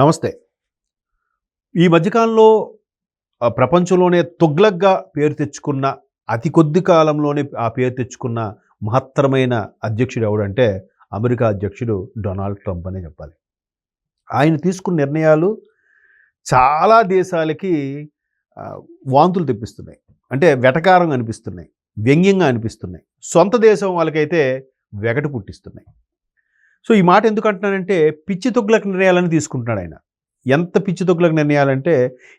నమస్తే. ఈ మధ్యకాలంలో ఆ, ప్రపంచంలోనే తుగ్లగ్గా పేరు తెచ్చుకున్న అతి కొద్ది కాలంలోనే ఆ పేరు తెచ్చుకున్న మహత్తరమైన అధ్యక్షుడు ఎవడంటే అమెరికా అధ్యక్షుడు డొనాల్డ్ ట్రంప్ అనే చెప్పాలి. ఆయన తీసుకున్న నిర్ణయాలు చాలా దేశాలకి వాంతులు తెప్పిస్తున్నాయి. అంటే వెటకారం అనిపిస్తున్నాయి వ్యంగ్యంగా అనిపిస్తున్నాయి. సొంత దేశం వాళ్ళకైతే వెగటు పుట్టిస్తున్నాయి. సో ఈ మాట ఎందుకు అంటున్నానంటే పిచ్చి తొగ్గులకు నిర్ణయాలను తీసుకుంటున్నాడు ఆయన. ఎంత పిచ్చి తొగ్గులకు నిర్ణయాలంటే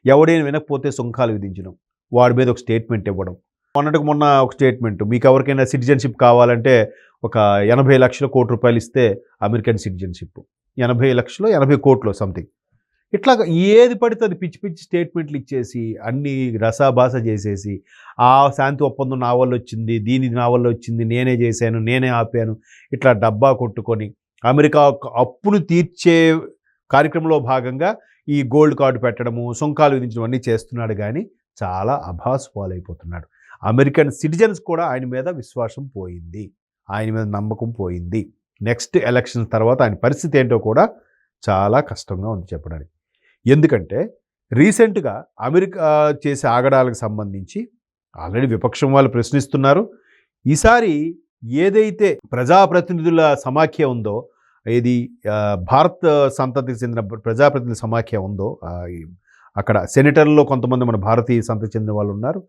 ఎవడైనా వినకపోతే సుంకాలు విధించడం వాడి మీద ఒక స్టేట్మెంట్ ఇవ్వడం. మొన్నటికి మొన్న ఒక స్టేట్మెంట్ మీకు ఎవరికైనా సిటిజన్షిప్ కావాలంటే ఒక ఎనభై లక్షల కోటి రూపాయలు ఇస్తే అమెరికన్ సిటిజన్షిప్. ఎనభై లక్షలు ఎనభై కోట్లు సంథింగ్. ఇట్లా ఏది పడితే అది పిచ్చి పిచ్చి స్టేట్మెంట్లు ఇచ్చేసి అన్ని రసాభాస చేసేసి ఆ శాంతి ఒప్పందం నా వల్ల వచ్చింది దీని నా వల్ల వచ్చింది నేనే చేశాను నేనే ఆపాను ఇట్లా డబ్బా కొట్టుకొని అమెరికా అప్పులు అప్పును తీర్చే కార్యక్రమంలో భాగంగా ఈ గోల్డ్ కార్డు పెట్టడము సుంకాలు విధించడం అన్నీ చేస్తున్నాడు కానీ చాలా అభాస్ పాలైపోతున్నాడు. అమెరికన్ సిటిజన్స్ కూడా ఆయన మీద విశ్వాసం పోయింది. ఆయన మీద నమ్మకం పోయింది. నెక్స్ట్ ఎలక్షన్ తర్వాత ఆయన పరిస్థితి ఏంటో కూడా చాలా కష్టంగా ఉంది చెప్పడానికి. ఎందుకంటే రీసెంట్గా అమెరికా చేసే ఆగడాలకు సంబంధించి ఆల్రెడీ విపక్షం వాళ్ళు ప్రశ్నిస్తున్నారు. ఈసారి ఏదైతే ప్రజాప్రతినిధుల సమాఖ్య ఉందో ఇది భారత్ సంతతికి చెందిన ప్రజాప్రతినిధుల సమాఖ్య ఉందో అక్కడ సెనేటర్లో కొంతమంది మన భారతీయ సంతతికి చెందిన వాళ్ళు ఉన్నారు.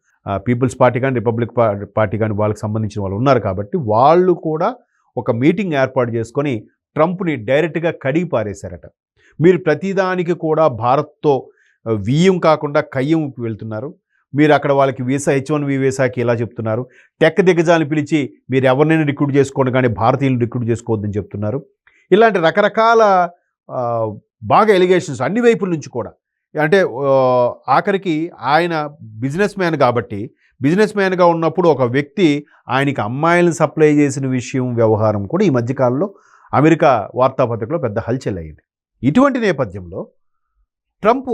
పీపుల్స్ పార్టీ కానీ రిపబ్లిక్ పార్టీ కానీ వాళ్ళకి సంబంధించిన వాళ్ళు ఉన్నారు కాబట్టి వాళ్ళు కూడా ఒక మీటింగ్ ఏర్పాటు చేసుకొని ట్రంప్ని డైరెక్ట్గా కడిగి పారేశారట. మీరు ప్రతిదానికి కూడా భారత్తో వియ్యం కాకుండా కయ్యంకి వెళ్తున్నారు. మీరు అక్కడ వాళ్ళకి వీసా హెచ్ వన్ వి వీసాకి ఇలా చెప్తున్నారు? టెక్ దిగ్గజాన్ని పిలిచి మీరు ఎవరినైనా రిక్రూట్ చేసుకోండి కానీ భారతీయులు రిక్రూట్ చేసుకోవద్దని చెప్తున్నారు. ఇలాంటి రకరకాల బాగా ఎలిగేషన్స్ అన్ని వైపుల నుంచి కూడా. అంటే ఆఖరికి ఆయన బిజినెస్ మ్యాన్ కాబట్టి బిజినెస్ మ్యాన్గా ఉన్నప్పుడు ఒక వ్యక్తి ఆయనకి అమ్మాయిలను సప్లై చేసిన విషయం వ్యవహారం కూడా ఈ మధ్యకాలంలో అమెరికా వార్తాపత్రికలో పెద్ద హల్చల్ అయ్యింది. ఇటువంటి నేపథ్యంలో ట్రంప్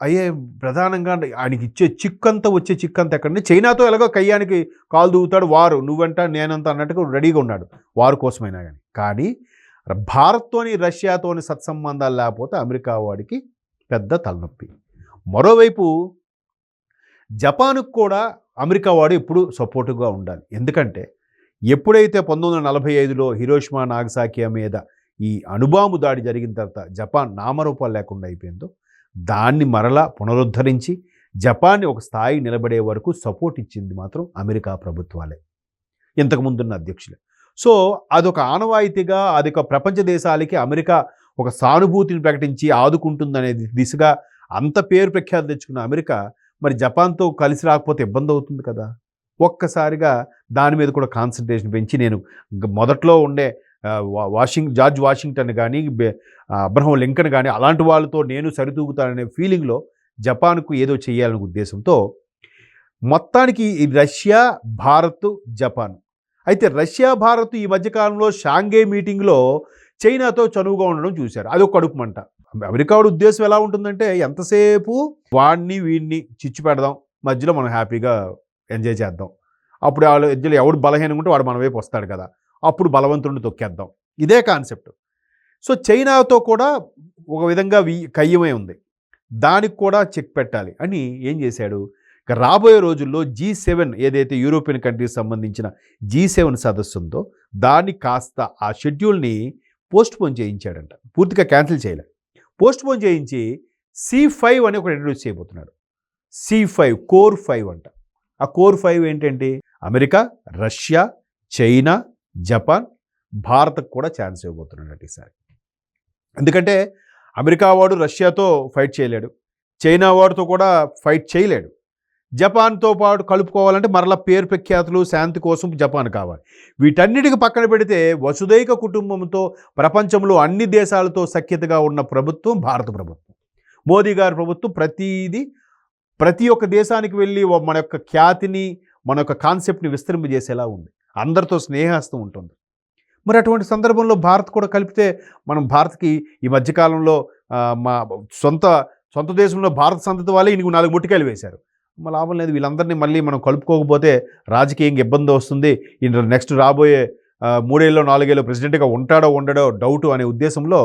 అయ్యే ప్రధానంగా ఆయనకి ఇచ్చే చిక్కంతా వచ్చే చిక్కంతా ఎక్కడంటే చైనాతో ఎలాగో కయ్యానికి కాలు దూవుతాడు వారు నువ్వంట నేనంత అన్నట్టుగా రెడీగా ఉన్నాడు వారు కోసమైనా కానీ కానీ భారత్తోని రష్యాతోని సత్సంబంధాలు లేకపోతే అమెరికా వాడికి పెద్ద తలనొప్పి. మరోవైపు జపాన్కు కూడా అమెరికా వాడు ఎప్పుడు సపోర్టివ్గా ఉండాలి. ఎందుకంటే ఎప్పుడైతే పంతొమ్మిది వందల నలభై ఐదులో హిరోష్మా నాగసాకియా మీద ఈ అణుబాంబు దాడి జరిగిన తర్వాత జపాన్ నామరూపాలు లేకుండా అయిపోయిందో దాన్ని మరలా పునరుద్ధరించి జపాన్ని ఒక స్థాయి నిలబడే వరకు సపోర్ట్ ఇచ్చింది మాత్రం అమెరికా ప్రభుత్వాలే. ఇంతకుముందున్న అధ్యక్షులే. సో అదొక ఆనవాయితీగా అదొక ప్రపంచ దేశాలకి అమెరికా ఒక సానుభూతిని ప్రకటించి ఆదుకుంటుందనే దిశగా అంత పేరు ప్రఖ్యాతి తెచ్చుకున్న అమెరికా మరి జపాన్తో కలిసి రాకపోతే ఇబ్బంది అవుతుంది కదా? ఒక్కసారిగా దాని మీద కూడా కాన్సన్ట్రేషన్ పెంచి నేను మొదట్లో ఉండే వా- వాషింగ్ జార్జ్ వాషింగ్టన్ కానీ అబ్రహం లింకన్ కానీ అలాంటి వాళ్ళతో నేను సరితూగుతాననే ఫీలింగ్లో జపాన్కు ఏదో చేయాలనే ఉద్దేశంతో మొత్తానికి ఈ రష్యా భారత్ జపాన్ అయితే రష్యా భారత్ ఈ మధ్యకాలంలో షాంఘే మీటింగ్లో చైనాతో చనువుగా ఉండడం చూశారు. అది ఒక కడుపు మంట. అమెరికా ఉద్దేశం ఎలా ఉంటుందంటే ఎంతసేపు వాడిని వీడిని చిచ్చు పెడదాం మధ్యలో మనం హ్యాపీగా ఎంజాయ్ చేద్దాం. అప్పుడు వాళ్ళు ఇద్దరు ఎవడు బలహీనంగా ఉంటే వాడు మన వైపు వస్తాడు కదా. అప్పుడు బలవంతుడిని తొక్కేద్దాం. ఇదే కాన్సెప్ట్. సో చైనాతో కూడా ఒక విధంగా వి కయ్యమై ఉంది. దానికి కూడా చెక్ పెట్టాలి. అని ఏం చేశాడు? రాబోయే రోజుల్లో జీ సెవెన్ ఏదైతే యూరోపియన్ కంట్రీస్ సంబంధించిన జీ సెవెన్ సదస్సు ఉందో దాన్ని కాస్త ఆ షెడ్యూల్ని పోస్ట్ పోన్ చేయించాడంట. పూర్తిగా క్యాన్సిల్ చేయలే. పోస్ట్ పోన్ చేయించి సి ఫైవ్ అని ఒకటి ఇంట్రడ్యూస్ చేయబోతున్నాడు. సి ఫైవ్ కోర్ ఫైవ్ అంట. ఆ కోర్ ఫైవ్ ఏంటంటే అమెరికా రష్యా చైనా జపాన్ భారత్కు కూడా ఛాన్స్ ఇవ్వబోతున్నాడు ఈసారి. ఎందుకంటే అమెరికా వాడు రష్యాతో ఫైట్ చేయలేడు. చైనా వాడితో కూడా ఫైట్ చేయలేడు. జపాన్తో పాటు కలుపుకోవాలంటే మరలా పేరు ప్రఖ్యాతులు శాంతి కోసం జపాన్ కావాలి. వీటన్నిటికి పక్కన పెడితే వసుదైక కుటుంబంతో ప్రపంచంలో అన్ని దేశాలతో సఖ్యతగా ఉన్న ప్రభుత్వం భారత ప్రభుత్వం. మోదీ గారి ప్రభుత్వం ప్రతిదీ ప్రతి ఒక్క దేశానికి వెళ్ళి మన యొక్క ఖ్యాతిని మన యొక్క కాన్సెప్ట్ని విస్తరింపజేసేలా ఉంది. అందరితో స్నేహస్తం ఉంటుంది. మరి అటువంటి సందర్భంలో భారత్ కూడా కలిపితే మనం భారత్కి ఈ మధ్యకాలంలో మా సొంత సొంత దేశంలో భారత సంతతి వాళ్ళే ఇంకో నాలుగు ముట్టికాయలు వేశారు. లాభం లేదు. వీళ్ళందరినీ మళ్ళీ మనం కలుపుకోకపోతే రాజకీయంగా ఇబ్బంది వస్తుంది. నెక్స్ట్ రాబోయే మూడేళ్ళు నాలుగేళ్ళు ప్రెసిడెంట్గా ఉంటాడో ఉండడో డౌట్ అనే ఉద్దేశంలో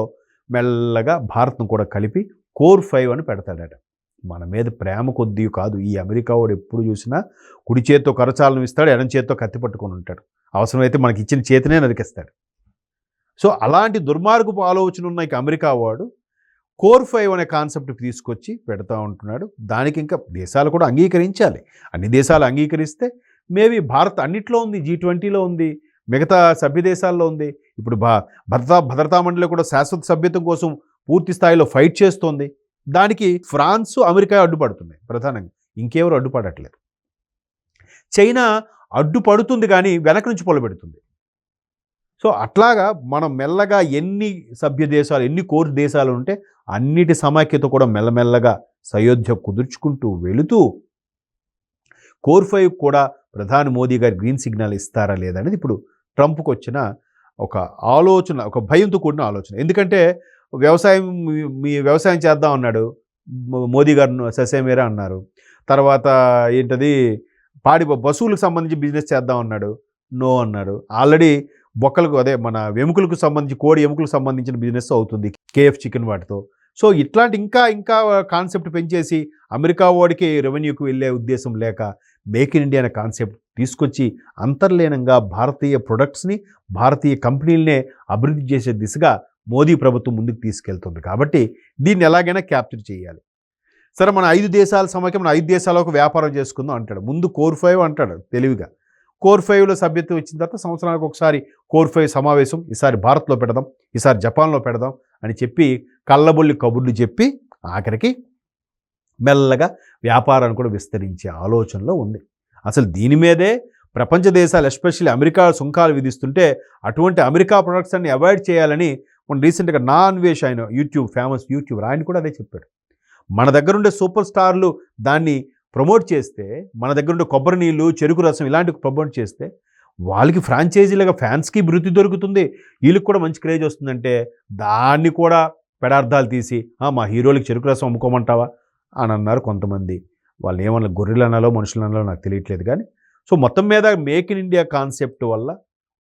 మెల్లగా భారత్ను కూడా కలిపి కోర్ ఫైవ్ అని పెడతాడట. మన మీద ప్రేమ కొద్దీ కాదు. ఈ అమెరికా వాడు ఎప్పుడు చూసినా కుడి చేత్తో కరచాలను ఇస్తాడు ఎడం చేత్తో కత్తి పట్టుకొని ఉంటాడు. అవసరమైతే మనకి ఇచ్చిన చేతినే నరికేస్తాడు. సో అలాంటి దుర్మార్గపు ఆలోచన ఉన్న ఇక అమెరికా వాడు కోర్ ఫైవ్ అనే కాన్సెప్ట్ తీసుకొచ్చి పెడతా ఉంటున్నాడు. దానికి ఇంకా దేశాలు కూడా అంగీకరించాలి. అన్ని దేశాలు అంగీకరిస్తే మేబీ భారత్ అన్నిట్లో ఉంది జీ ట్వంటీలో ఉంది మిగతా సభ్య దేశాల్లో ఉంది. ఇప్పుడు భా భద్రతా భద్రతా మండలి కూడా శాశ్వత సభ్యత్వం కోసం పూర్తి స్థాయిలో ఫైట్ చేస్తోంది. దానికి ఫ్రాన్స్ అమెరికా అడ్డుపడుతున్నాయి ప్రధానంగా. ఇంకెవరు అడ్డుపడట్లేదు. చైనా అడ్డుపడుతుంది కానీ వెనక నుంచి పొలబెడుతుంది. సో అట్లాగా మనం మెల్లగా ఎన్ని సభ్య దేశాలు ఎన్ని కోర్ దేశాలు ఉంటే అన్నిటి సమాఖ్యత కూడా మెల్లమెల్లగా సయోధ్య కుదుర్చుకుంటూ వెళుతూ కోర్ ఫైవ్ కూడా ప్రధాని మోదీ గారు గ్రీన్ సిగ్నల్ ఇస్తారా లేదనేది ఇప్పుడు ట్రంప్కి వచ్చిన ఒక ఆలోచన ఒక భయంతో కూడిన ఆలోచన. ఎందుకంటే వ్యవసాయం మీ- వ్యవసాయం చేద్దాం అన్నాడు. మోదీ గారు ససేమేరా అన్నారు. తర్వాత ఏంటది? పాడి పశువులకు సంబంధించి బిజినెస్ చేద్దాం అన్నాడు. నో అన్నాడు. ఆల్రెడీ బొక్కలకు అదే మన ఎముకలకు సంబంధించి కోడి ఎముకలకు సంబంధించిన బిజినెస్ అవుతుంది కేఎఫ్ చికెన్ వాటితో. సో ఇట్లాంటి ఇంకా ఇంకా కాన్సెప్ట్ పెంచేసి అమెరికా వాడికి రెవెన్యూకి వెళ్ళే ఉద్దేశం లేక మేక్ ఇన్ ఇండియా అనే కాన్సెప్ట్ తీసుకొచ్చి అంతర్లీనంగా భారతీయ ప్రొడక్ట్స్ని భారతీయ కంపెనీలనే అభివృద్ధి చేసే దిశగా మోదీ ప్రభుత్వం ముందుకు తీసుకెళ్తుంది. కాబట్టి దీన్ని ఎలాగైనా క్యాప్చర్ చేయాలి. సరే మన ఐదు దేశాల సమైక్యం మన ఐదు దేశాలకు వ్యాపారం చేసుకుందాం అంటాడు. ముందు కోర్ ఫైవ్ అంటాడు తెలివిగా. కోర్ ఫైవ్లో సభ్యత్వం ఇచ్చిన తర్వాత సంవత్సరానికి ఒకసారి కోర్ ఫైవ్ సమావేశం ఈసారి భారత్లో పెడదాం ఈసారి జపాన్లో పెడదాం అని చెప్పి కళ్ళబొల్లి కబుర్లు చెప్పి ఆఖరికి మెల్లగా వ్యాపారాన్ని కూడా విస్తరించే ఆలోచనలో ఉంది. అసలు దీని మీదే ప్రపంచ దేశాలు ఎస్పెషల్లీ అమెరికా సుంకాలు విధిస్తుంటే అటువంటి అమెరికా ప్రొడక్ట్స్ అన్ని అవాయిడ్ చేయాలని మన రీసెంట్గా నాన్ వేష్ ఆయన యూట్యూబ్ ఫేమస్ యూట్యూబర్ ఆయన కూడా అదే చెప్పాడు. మన దగ్గరుండే సూపర్ స్టార్లు దాన్ని ప్రమోట్ చేస్తే మన దగ్గర ఉండే కొబ్బరి నీళ్ళు చెరుకు రసం ఇలాంటివి ప్రమోట్ చేస్తే వాళ్ళకి ఫ్రాంచైజీలుగా ఫ్యాన్స్కి వృత్తి దొరుకుతుంది. వీళ్ళకి కూడా మంచి క్రేజ్ వస్తుందంటే దాన్ని కూడా పెడార్థాలు తీసి మా హీరోలకి చెరుకు రసం అమ్ముకోమంటావా? అని అన్నారు కొంతమంది. వాళ్ళు ఏమన్నా గొర్రెలు అనాలో మనుషులు అనాలో నాకు తెలియట్లేదు కానీ సో మొత్తం మీద మేక్ ఇన్ ఇండియా కాన్సెప్ట్ వల్ల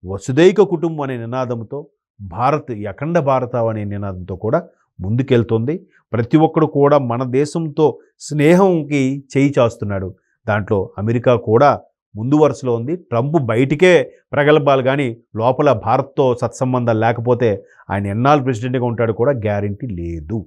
వసుదైక కుటుంబం అనే నినాదంతో భారత్ ఈ అఖండ భారత అనే నినాదంతో కూడా ముందుకెళ్తుంది. ప్రతి ఒక్కడు కూడా మన దేశంతో స్నేహంకి చేయి చాస్తున్నాడు. దాంట్లో అమెరికా కూడా ముందు వరుసలో ఉంది. ట్రంప్ బయటికే ప్రగల్భాలు కానీ లోపల భారత్తో సత్సంబంధాలు లేకపోతే ఆయన ఎన్నాళ్ళు ప్రెసిడెంట్గా ఉంటాడు కూడా గ్యారంటీ లేదు.